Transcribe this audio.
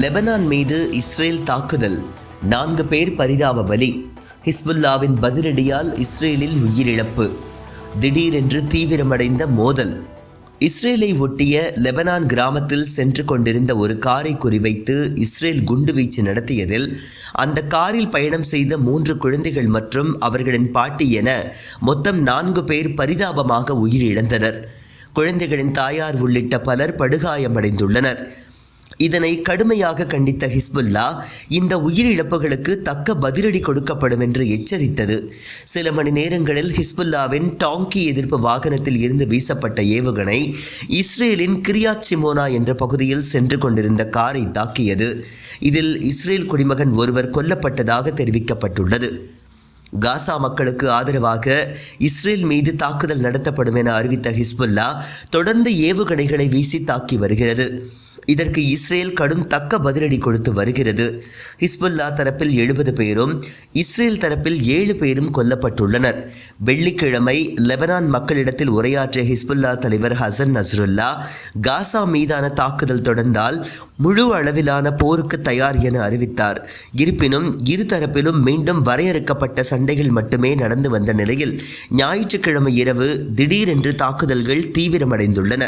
Lebanon மீது Israel தாக்குதல். நான்கு பேர் பரிதாப பலி. ஹிஸ்புல்லாவின் பதிலடியால் இஸ்ரேலில் உயிரிழப்பு. திடீரென்று தீவிரமடைந்த மோதல். இஸ்ரேலை ஒட்டிய லெபனான் கிராமத்தில் சென்று கொண்டிருந்த ஒரு காரை குறிவைத்து இஸ்ரேல் குண்டுவீச்சு நடத்தியதில் அந்த காரில் பயணம் செய்த மூன்று குழந்தைகள் மற்றும் அவர்களின் பாட்டி என மொத்தம் நான்கு பேர் பரிதாபமாக உயிரிழந்தனர். குழந்தைகளின் தாயார் உள்ளிட்ட பலர் படுகாயமடைந்துள்ளனர். இதனை கடுமையாக கண்டித்த ஹிஸ்புல்லா இந்த உயிரிழப்புகளுக்கு தக்க பதிலடி கொடுக்கப்படும் என்று எச்சரித்தது. சில மணி நேரங்களில் ஹிஸ்புல்லாவின் டாங்கி எதிர்ப்பு வாகனத்தில் இருந்து வீசப்பட்ட ஏவுகணை இஸ்ரேலின் கிரியாத் சிமோனா என்ற பகுதியில் சென்று கொண்டிருந்த காரை தாக்கியது. இதில் இஸ்ரேல் குடிமகன் ஒருவர் கொல்லப்பட்டதாக தெரிவிக்கப்பட்டுள்ளது. காசா மக்களுக்கு ஆதரவாக இஸ்ரேல் மீது தாக்குதல் நடத்தப்படும் என அறிவித்த ஹிஸ்புல்லா தொடர்ந்து ஏவுகணைகளை வீசி தாக்கி வருகிறது. இதற்கு இஸ்ரேல் கடும் தக்க பதிலடி கொடுத்து வருகிறது. ஹிஸ்புல்லா தரப்பில் எழுபது பேரும் இஸ்ரேல் தரப்பில் ஏழு பேரும் கொல்லப்பட்டுள்ளனர். வெள்ளிக்கிழமை லெபனான் மக்களிடத்தில் உரையாற்றிய ஹிஸ்புல்லா தலைவர் ஹசன் நஸ்ருல்லா காசா மீதான தாக்குதல் தொடர்ந்தால் முழு அளவிலான போருக்கு தயார் என அறிவித்தார். இருப்பினும் இரு தரப்பிலும் மீண்டும் வரையறுக்கப்பட்ட சண்டைகள் மட்டுமே நடந்து வந்த நிலையில் ஞாயிற்றுக்கிழமை இரவு திடீரென்று தாக்குதல்கள் தீவிரமடைந்துள்ளன.